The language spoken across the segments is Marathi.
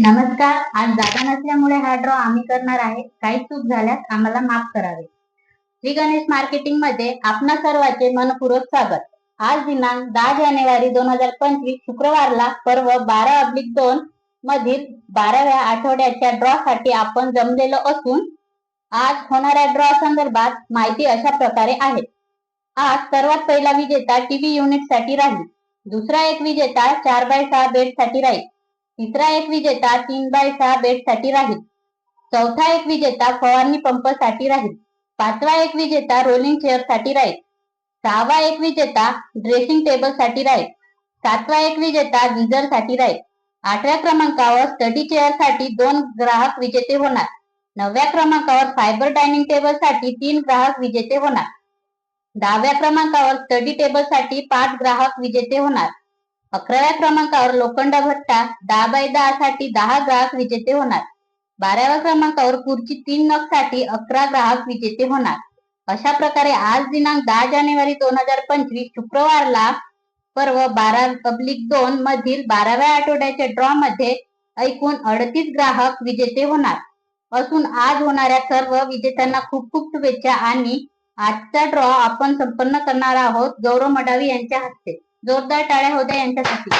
नमस्कार आज जागा नसल्यामुळे हा ड्रॉ आम्ही करणार आहे. काही चूक झाल्यास आम्हाला माफ करावे. श्री गणेश मार्केटिंगमध्ये आपणा सर्वांचे मनपूर्वक स्वागत. आज दिनांक दहा जानेवारी दोन हजार पंचवीस शुक्रवारला पर्व बारा अब्लिक दोन मधील बाराव्या आठवड्याच्या ड्रॉ साठी आपण जमलेलो असून आज होणाऱ्या ड्रॉ संदर्भात माहिती अशा प्रकारे आहे. आज सर्वात पहिला विजेता टीव्ही युनिटसाठी राहील. दुसरा एक विजेता चार बाय सहा बेटसाठी राहील. तिसरा एक विजेता तीन बाय सहा बेटसाठी राहील. चौथा एक विजेता फवारणी पंपसाठी राहील. पाचवा एक विजेता रोलिंग चेअरसाठी राहील. सहावा एक विजेता ड्रेसिंग टेबलसाठी राहील. सातवा एक विजेता विजरसाठी राहील. आठव्या क्रमांकावर स्टडी चेअरसाठी दोन ग्राहक विजेते होणार. नवव्या क्रमांकावर फायबर डायनिंग टेबलसाठी तीन ग्राहक विजेते होणार. दहाव्या क्रमांकावर स्टडी टेबलसाठी पाच ग्राहक विजेते होणार. अकराव्या क्रमांकावर लोखंड भट्टा दहा बाय दहा साठी दहा ग्राहक विजेते होणार. बाराव्या क्रमांकावर खुर्ची तीन नगसाठी अकरा ग्राहक विजेते होणार. अशा प्रकारे आज दिनांक दहा जानेवारी दोन हजार पंचवीस शुक्रवारला पर्व बारा पब्लिक दोन मधील बाराव्या आठवड्याच्या ड्रॉ मध्ये ऐकून अडतीस ग्राहक विजेते होणार. असून आज होणाऱ्या सर्व विजेत्यांना खूप खूप शुभेच्छा आणि आजचा ड्रॉ आपण संपन्न करणार आहोत गौरव मडावी यांच्या हस्ते. जोरदार टाळ्या होत्या यांच्यासाठी.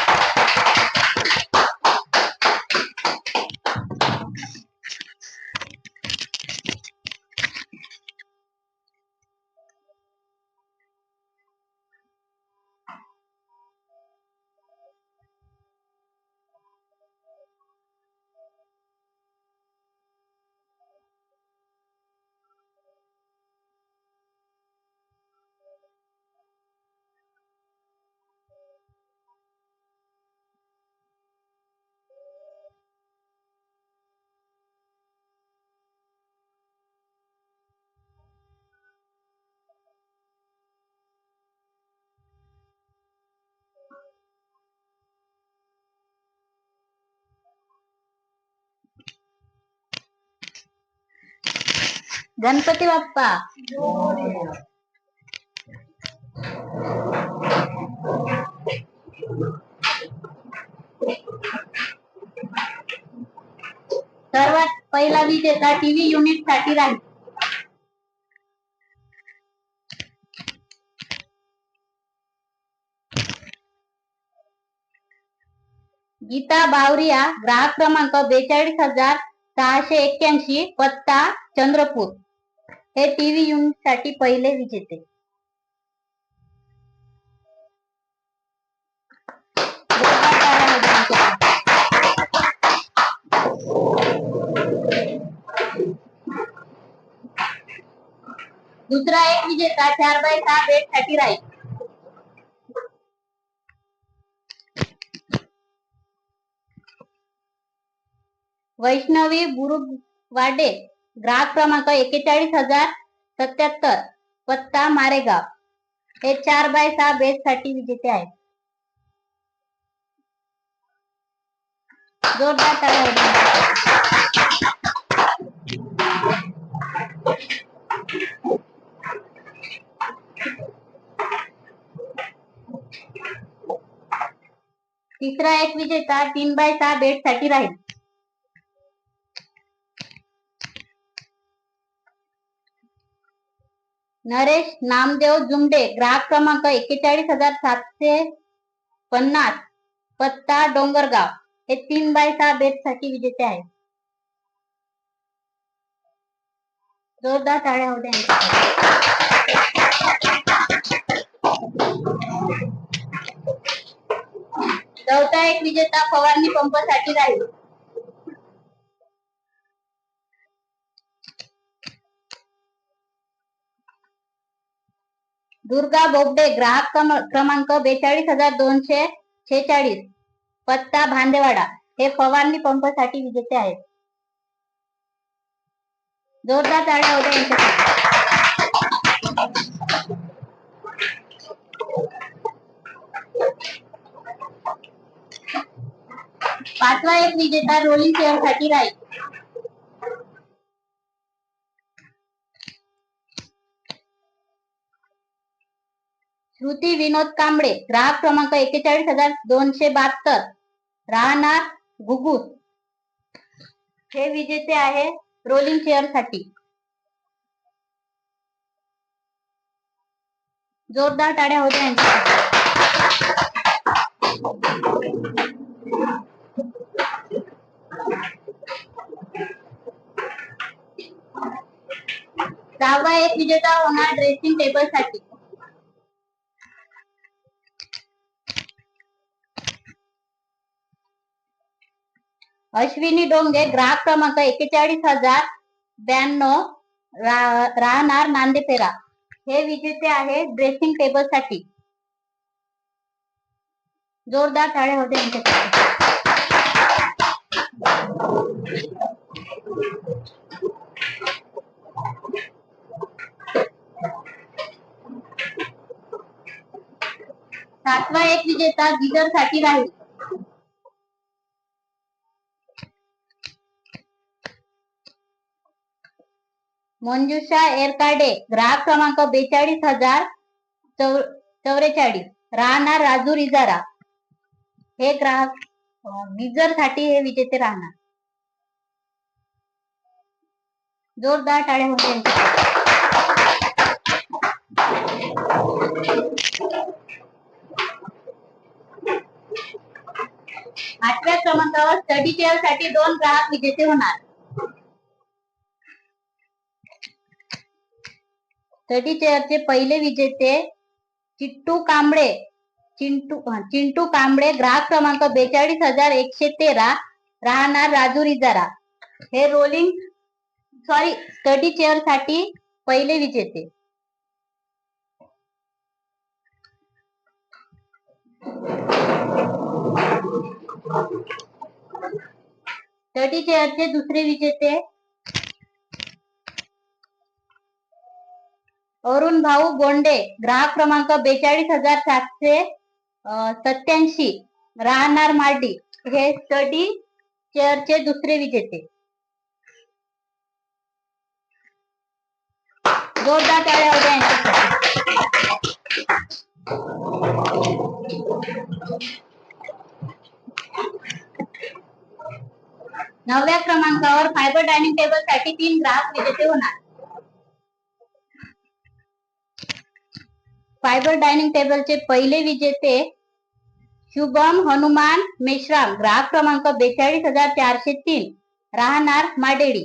गणपती बाप्पा. सर्वात पहिला विजेता टीव्ही युनिटसाठी राहील. गीता बावरिया ग्राहक क्रमांक बेचाळीस हजार सहाशे एक्क्याऐंशी पत्ता चंद्रपूर. हे टीव्ही युनिटसाठी पहिले विजेते. दुसरा एक विजेता चार बाय सहा बेडसाठी राहील. वैष्णवी बुरुगवाडे ग्राहक क्रमांक एकेचाळीस हजार सत्याहत्तर पत्ता मारेगाव. हे चार बाय सहा बेडसाठी विजेते आहेत. जोरदार तिसरा एक विजेता तीन बाय सहा बेडसाठी राहील. नरेश नामदेव जुमडे ग्राहक क्रमांक एक्केचाळीस हजार सातशे पन्नास पत्ता डोंगरगाव. हे तीन बाय सहा बेडसाठी विजेते आहेत. जोरदार टाळ्या होत्या चौथा एक विजेता फवारणी पंपसाठी राहील. दुर्गा बोबडे ग्राहक क्रमांक बेचाळीस हजार दोनशे छेचाळीस पत्ता भांदेवाडा. हे फवारणी पंपसाठी विजेते आहेत. जोरदार चाळ्या होत्या यांच्यासाठी. पाचवा एक विजेता रोलिंग चेअरसाठी राहील. श्रुती विनोद कांबळे ग्राहक क्रमांक एकेचाळीस हजार दोनशे बहात्तर. राहणार घुगुस हे विजेते आहे रोलिंग चेअरसाठी. जोरदार टाळ्या होत्या यांच्यासाठी सहावा एक विजेता होणार ड्रेसिंग टेबलसाठी. अश्विनी डोंगे ग्राहक क्रमांक एकेचाळीस हजार ब्याण्णव राहणार नांदेपेरा. हे विजेते आहे ड्रेसिंग टेबलसाठी. जोरदार टाळे होते सातवा एक विजेता गिजरसाठी राहील. मंजुषा एरकाडे ग्राहक क्रमांक बेचाळीस हजार चौवेचाळीस राहणार राजूर इजारा. हे ग्राहक मिजरसाठी हे विजेते राहणार. जोरदार टाळे होते आठव्या क्रमांकावर स्टडी चेअरसाठी दोन ग्राहक विजेते होणार. स्टडी चेअरचे पहिले विजेते चिट्टू कांबळे. चिंटू चिंटू कांबळे ग्राहक क्रमांक बेचाळीस हजार एकशे तेरा राहणार राजूर इजारा. हे रोलिंग सॉरी स्टडी चेअरसाठी पहिले विजेते. स्टडी चेअरचे दुसरे विजेते अरुण भाऊ बोंडे ग्राहक क्रमांक बेचाळीस हजार सातशे सत्याऐंशी राहणार मार्डी. हे स्टडी चेअरचे दुसरे विजेते. जोरदार टाळ्या होत्या नवव्या क्रमांकावर फायबर डायनिंग टेबलसाठी तीन ग्राहक विजेते होणार. फायबर डायनिंग टेबलचे पहिले विजेते शुभम हनुमान मेश्राम. ग्राहक क्रमांक बेचाळीस हजार चारशे तीन. राहणार माडेडी.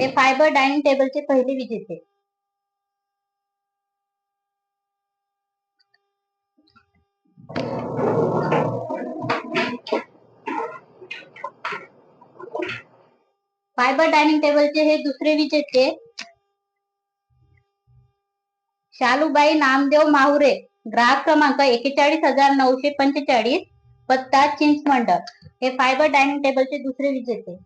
हे फायबर डायनिंग टेबलचे पहिले विजेते. फायबर डायनिंग टेबलचे हे दुसरे विजेते. शालूबाई नामदेव माहुरे ग्राहक क्रमांक एकेचाळीस हजार नऊशे पंचेचाळीस पत्ता चिंचमंड हे फायबर डायनिंग टेबलचे दुसरे विजेते.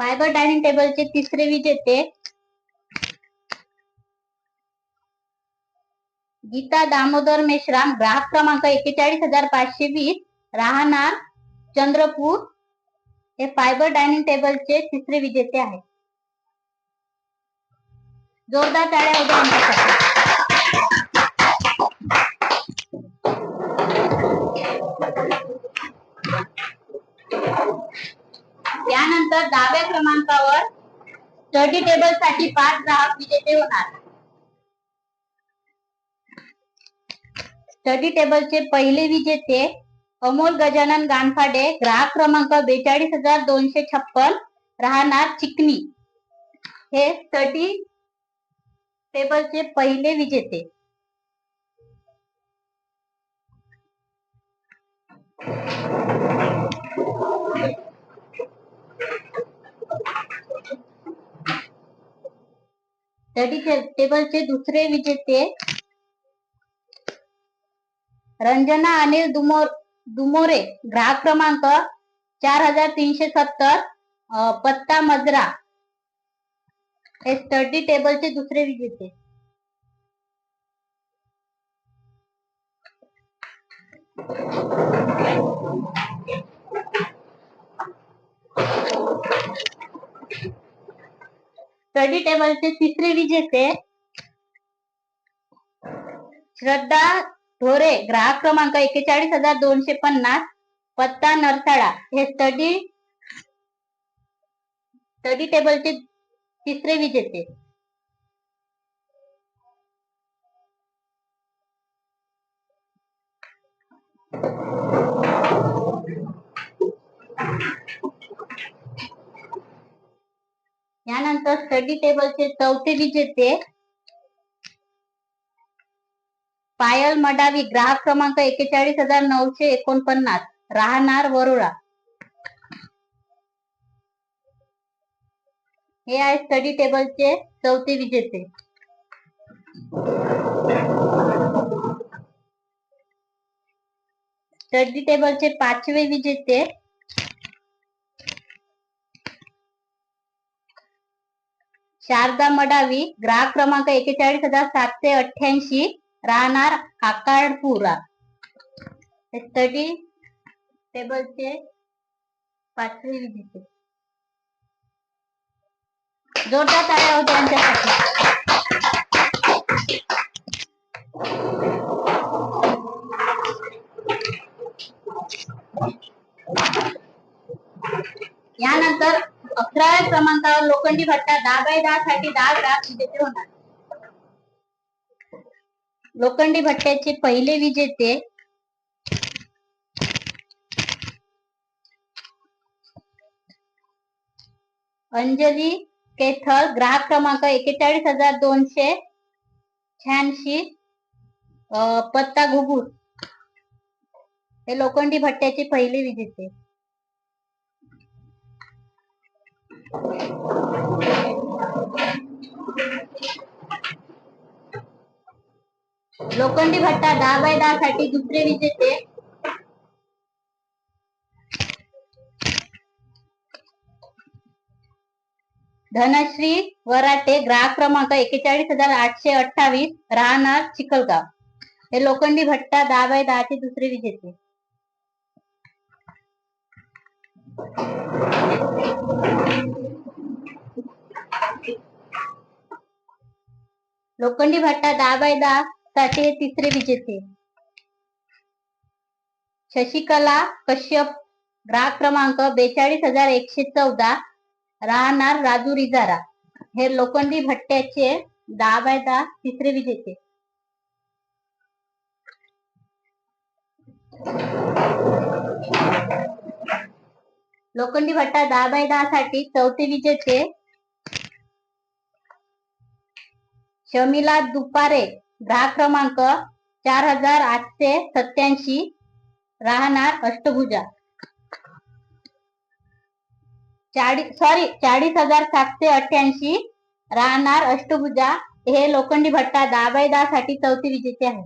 फायबर डायनिंग टेबलचे तिसरे विजेते. गीता दामोदर मेश्राम ग्राहक क्रमांक एकेचाळीस हजार पाचशे वीस राहणार चंद्रपूर हे फायबर डायनिंग टेबलचे तिसरे विजेते आहेत जोरदार टाळ्या होत्या त्यानंतर दहाव्या क्रमांकावर स्टडी टेबलसाठी पाच ग्राहक विजेते होणार. स्टडी टेबलचे पहिले विजेते अमोल गजानन गानफाडे ग्राहक क्रमांक बेचाळीस हजार दोनशे छप्पन राहणार चिकनी. हे स्टडी टेबलचे पहिले विजेते. स्टडी टेबलचे दुसरे विजेते. रंजना अनिल दुमोर दुमोरे ग्राहक क्रमांक चार हजार तीनशे सत्तर पत्ता मजरा. हे स्टडी टेबलचे दुसरे विजेते. स्टडी टेबलचे तिसरे विजेते. श्रद्धा हो ढोरे ग्राहक क्रमांक एकेचाळीस हजार दोनशे पन्नास पत्ता नरसाळा. हे स्टडी स्टडी टेबलचे तिसरे विजेते. यानंतर स्टडी टेबलचे चौथे विजेते. पायल मडावी ग्राहक क्रमांक एकेचाळीस हजार नऊशे एकोणपन्नास राहणार वरुळा. हे आहे स्टडी टेबलचे चौथे विजेते. स्टडी टेबलचे पाचवे विजेते. शारदा मडावी ग्राहक क्रमांक एकेचाळीस हजार सातशे अठ्ठ्याऐंशी राहणार आकारपुरा स्टडी टेबलचे पाचवी विजेते. जोरदार टाळ्या होत्या त्यांच्यासाठी यानंतर अकराव्या क्रमांकावर लोखंडी भट्टा दहा बाय दहा साठी दहा ग्राहक विजेते होणार. लोखंडी भट्ट्याचे पहिले विजेते अंजली केथल ग्राहक क्रमांक एकेचाळीस हजार दोनशे शहाऐंशी पत्ता घुगूर हे लोखंडी भट्ट्याचे पहिले विजेते. लोखंडी भट्टा दहा बाय दहा साठी दुसरे विजेते. धनश्री वराटे ग्राहक क्रमांक एकेचाळीस हजार आठशे अठ्ठावीस राहणार चिखलगाव. हे लोखंडी भट्टा दहा बाय दहाचे दुसरे विजेते. लोखंडी भट्टा दहा बाय दहा साठी हे तिसरे विजेते. शशिकला कश्यप ग्राहक क्रमांक बेचाळीस हजार एकशे चौदा राहणार राजू रिजारा. हे लोखंडी भट्ट्याचे दहा बाय दहा तिसरे विजेते. लोखंडी भट्टा दहा बाय दहा साठी चौथे विजेते. शमिला दुपारे दहा क्रमांक चार हजार आठशे सत्याऐंशी राहणार अष्टभुजा. चाळीस सॉरी चाळीस हजार सातशे अठ्ठ्याऐंशी. राहणार अष्टभुजा. हे लोखंडी भट्टा दहा बाय दहा साठी चौथे विजेते आहे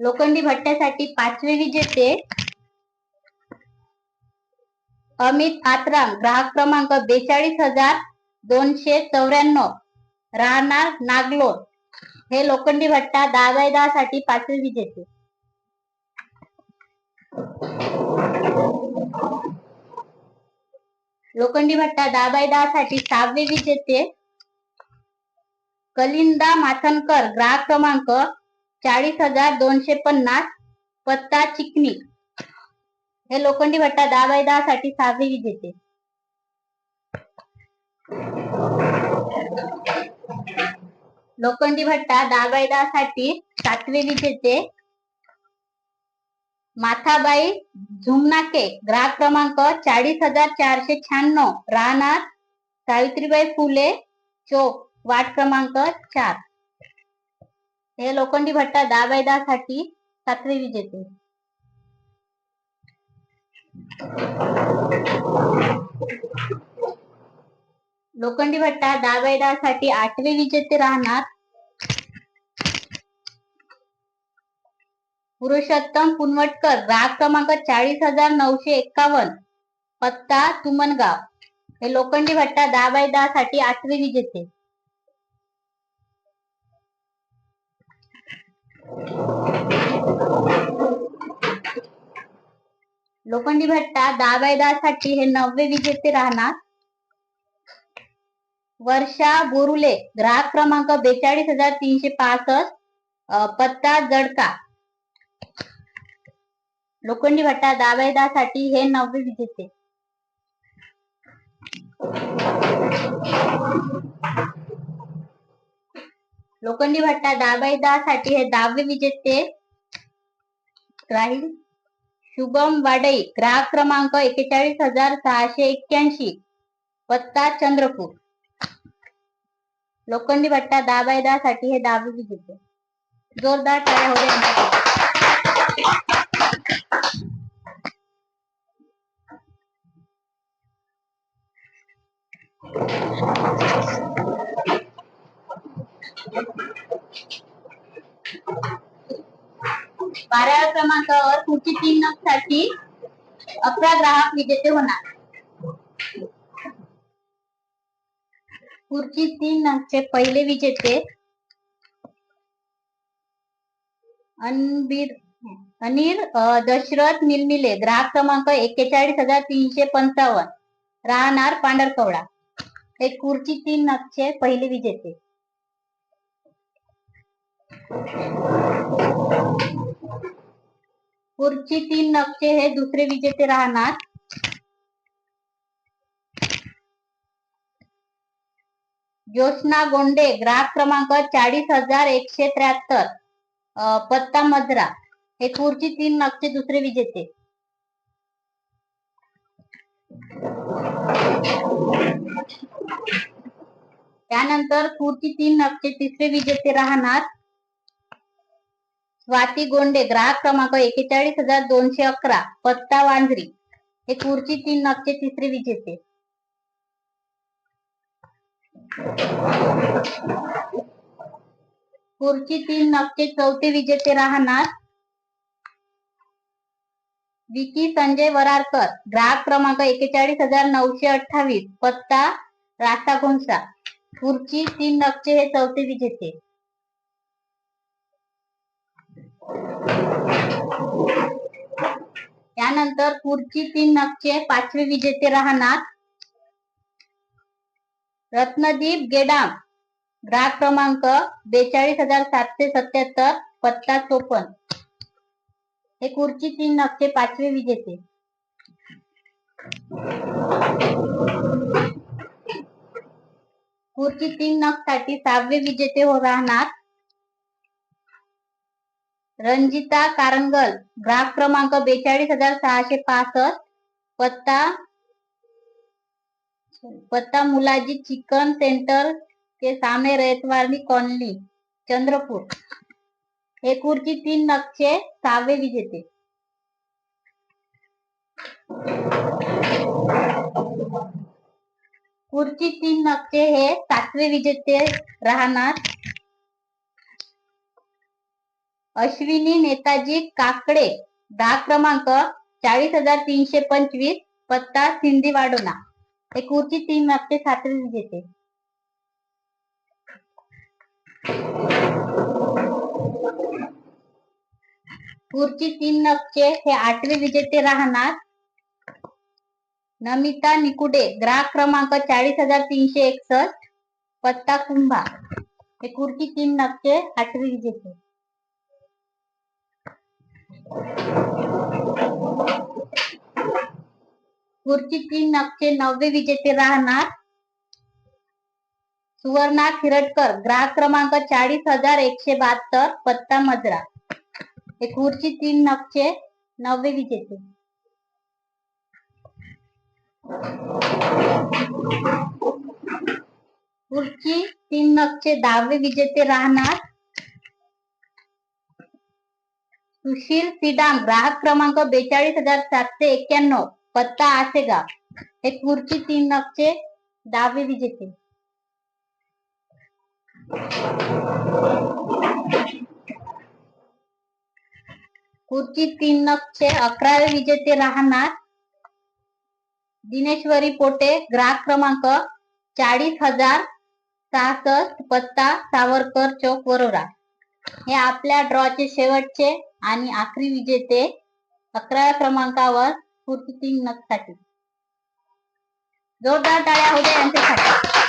लोखंडी भट्ट्यासाठी पाचवे विजेते अमित आत्राम ग्राहक क्रमांक बेचाळीस हजार दोनशे चौऱ्याण्णव. राहणार नागलोट हे लोखंडी भट्टा दहा बाय दहा साठी पाचवे विजेते. लोखंडी भट्टा दहा बाय दहा साठी सहावे विजेते. कलिंदा माथनकर ग्राहक क्रमांक चाळीस हजार दोनशे पन्नास. पत्ता चिकनी. हे लोखंडी भट्टा दहा बाय दहा साठी सहावे विजेते लोखंडी भट्टा दहा बाय दहा साठी सातवे विजेते माथाबाई झुमनाके ग्राहक क्रमांक चाळीस हजार चारशे शहाण्णव राहणार सावित्रीबाई फुले चौक वाट क्रमांक चार. हे लोखंडी भट्टा दहा बाय दहा साठी सातवे विजेते लोखंडी भट्टा दहा बाय दहा साठी आठवे विजेते राहणार. पुरुषोत्तम पुनवटकर राग क्रमांक चाळीस हजार नऊशे एक्कावन्न पत्ता तुमनगाव. हे लोखंडी भट्टा दहा बाय दहा साठी आठवे विजेते. लोखंडी भट्टा दहा बाय दहा साठी हे नववे विजेते राहणार. वर्षा बोरुले ग्राहक क्रमांक बेचाळीस हजार तीनशे पासष्ट पत्ता जडका. लोखंडी भट्टा दहा बाय दहा साठी हे नववे विजेते. लोखंडी भट्टा दहा बाय दहा साठी हे दहावे विजेते. राहील? शुभम वाडई ग्राहक क्रमांक एकेचाळीस हजार सहाशे एक्क्याऐंशी पत्ता चंद्रपूर लोखंडी भट्टा दहा बाय दहा साठी हे दहावे विजेते जोरदार टाळ्या हो Thank you. बाराव्या क्रमांकावर पुढची तीन नगसाठी अकरा ग्राहक विजेते होणार. पुढची तीन नगचे पहिले विजेते अनबीर अनिल दशरथ मिलमिले. ग्राहक क्रमांक एक्केचाळीस हजार तीनशे पंचावन्न. राहणार पांढरकवडा. हे कुर्ची तीन नगचे पहिले विजेते. खुर्ची तीन नक्षे हे दुसरे विजेते राहणार. ज्योत्ना गोंडे ग्राहक क्रमांक चाळीस हजार एकशे त्र्याहत्तर. पत्ता मजरा. हे खुर्ची तीन नक्षे दुसरे विजेते. त्यानंतर खुर्ची तीन नक्षे तिसरे विजेते राहणार. स्वाती गोंडे ग्राहक क्रमांक एकेचाळीस हजार दोनशे अकरा पत्ता वांजरी. हे खुर्ची तीन नगचे तिसरे विजेते. खुर्ची तीन नगचे चौथे विजेते राहणार विकी संजय वरारकर. ग्राहक क्रमांक एकेचाळीस हजार नऊशे अठ्ठावीस पत्ता रास्ता घोंसा खुर्ची तीन नगचे हे चौथे विजेते. त्यानंतर पुढची तीन नक्षे पाचवे विजेते राहणार रत्नदीप गेडाम ग्राहक क्रमांक बेचाळीस हजार सातशे सत्याहत्तर पत्ता चोपन हे खुर्ची तीन नक्षे पाचवे विजेते. खुर्ची तीन नगसाठी सहावे विजेते हो राहणार रंजिता कारंगल ग्राहक क्रमांक बेचाळीस हजार सहाशे पासष्ट पत्ता पत्ता मुलाजी चिकन सेंटर के सामने रयतवारणी कॉलनी चंद्रपूर. हे कुर्ची तीन नक्षे सहावे विजेते. खुर्ची तीन नक्षे हे सातवे विजेते राहणार. अश्विनी नेताजी काकडे दहा क्रमांक चाळीस हजार तीनशे पंचवीस पत्ता सिंधी वाडोना हे खुर्ची तीन मागचे खात्री घेते. पुढची तीन नक्षे हे आठवे विजेते राहणार. नमिता निकुडे ग्राहक क्रमांक चाळीस हजार तीनशे एकसष्ट पत्ता कुंभा. हे खुर्ची तीन नक्षे आठवे विजेते. खुर्ची तीन नगचे नववे विजेते राहणार. सुवर्णा खिरटकर ग्राहक क्रमांक चाळीस हजार एकशे बहात्तर पत्ता मजरा. हे खुर्ची तीन नगचे नववे विजेते. खुर्ची तीन नगचे दहावे विजेते राहणार. सुशील सिडाम ग्राहक क्रमांक बेचाळीस हजार सातशे एक्क्याण्णव पत्ता आसेगाव हे खुर्ची तीन नगचे दहावे विजेते. खुर्ची तीन नगचे अकरावे विजेते राहणार दिनेश्वरी पोटे ग्राहक क्रमांक चाळीस हजार सहासष्ट पत्ता सावरकर चौक वरोरा. हे आपल्या ड्रॉचे शेवटचे आणि आखरी विजेते अकराव्या क्रमांकावर स्फूर्ती साठी जोरदार टाळ्या होते यांच्यासाठी.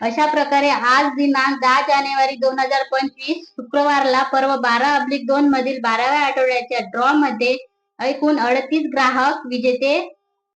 अशा प्रकारे आज दिनांक दहा जानेवारी दोन हजार पंचवीस शुक्रवारला पर्व बारा अब्लिक दोन मधील बाराव्या आठवड्याच्या ड्रॉ मध्ये एकूण अडतीस ग्राहक विजेते